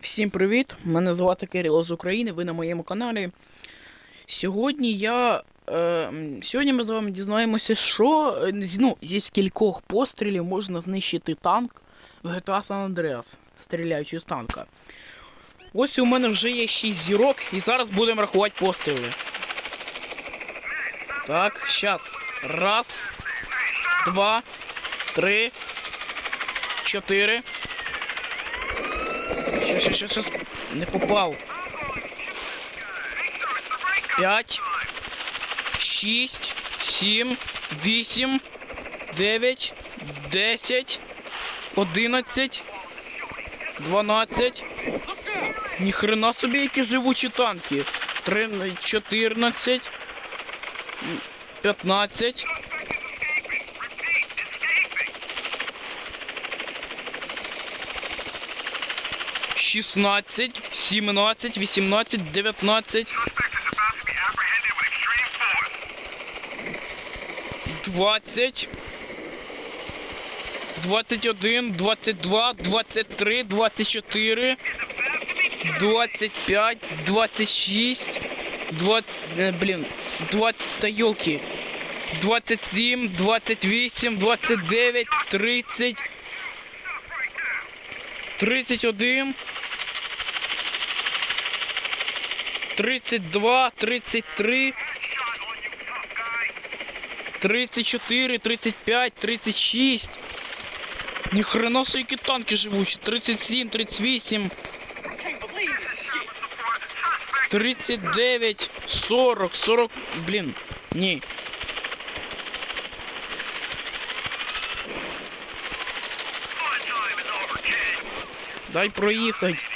Всім привіт! Мене звати Кирило з України, ви на моєму каналі. Сьогодні я. Е, сьогодні ми з вами дізнаємося, що е, ну, зі скількох пострілів можна знищити танк в GTA San Andreas, стріляючи з танка. Ось у мене вже є 6 зірок, і зараз будемо рахувати постріли. Так, щас. Раз, два, три, чотири. Щас, щас. Не попав. П'ять. Шість. Сім. Вісім. Дев'ять. Десять. Одинадцять. Дванадцять. Ніхрена собі, які живучі танки. Три, чотирнадцять. П'ятнадцять. 16, 17, 18, 19, 20, 21, 22, 23, 24, 25, 26, 20, блін, 20, та йолки, 27, 28, 29, 30, 31, 32, 33, 34, 35, 36. Ніхрена собі які танки живучі. 37, 38, 39, 40, 40. Блін, ні. Дай проїхати.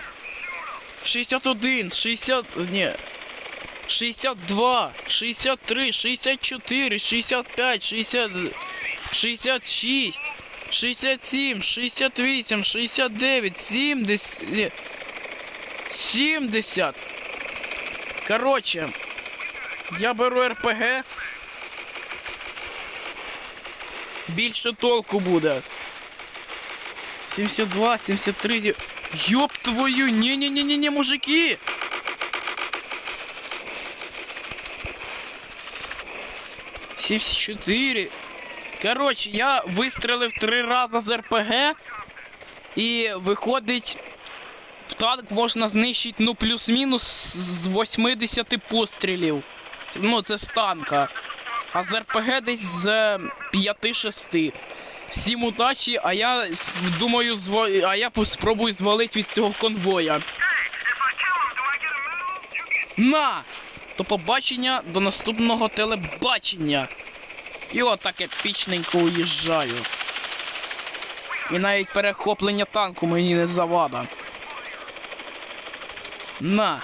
61, 60, ні. 62, 63, 64, 65, 60, 66, 67, 68, 69, 70, ні, 70. Короче, я беру РПГ. Більше толку буде. 72, 73. Ёб твою, не-не-не-не-не, мужики! Сімдесят чотири. Коротше, я вистрелив три рази з РПГ. І виходить, танк можна знищити ну плюс-мінус з 80 пострілів. Ну, це з танка. А з РПГ десь з 5-6. Всім удачі, а я думаю, зво... а я спробую звалити від цього конвоя. На! До побачення, до наступного телебачення. І отак епічненько уїжджаю. І навіть перехоплення танку мені не завада. На!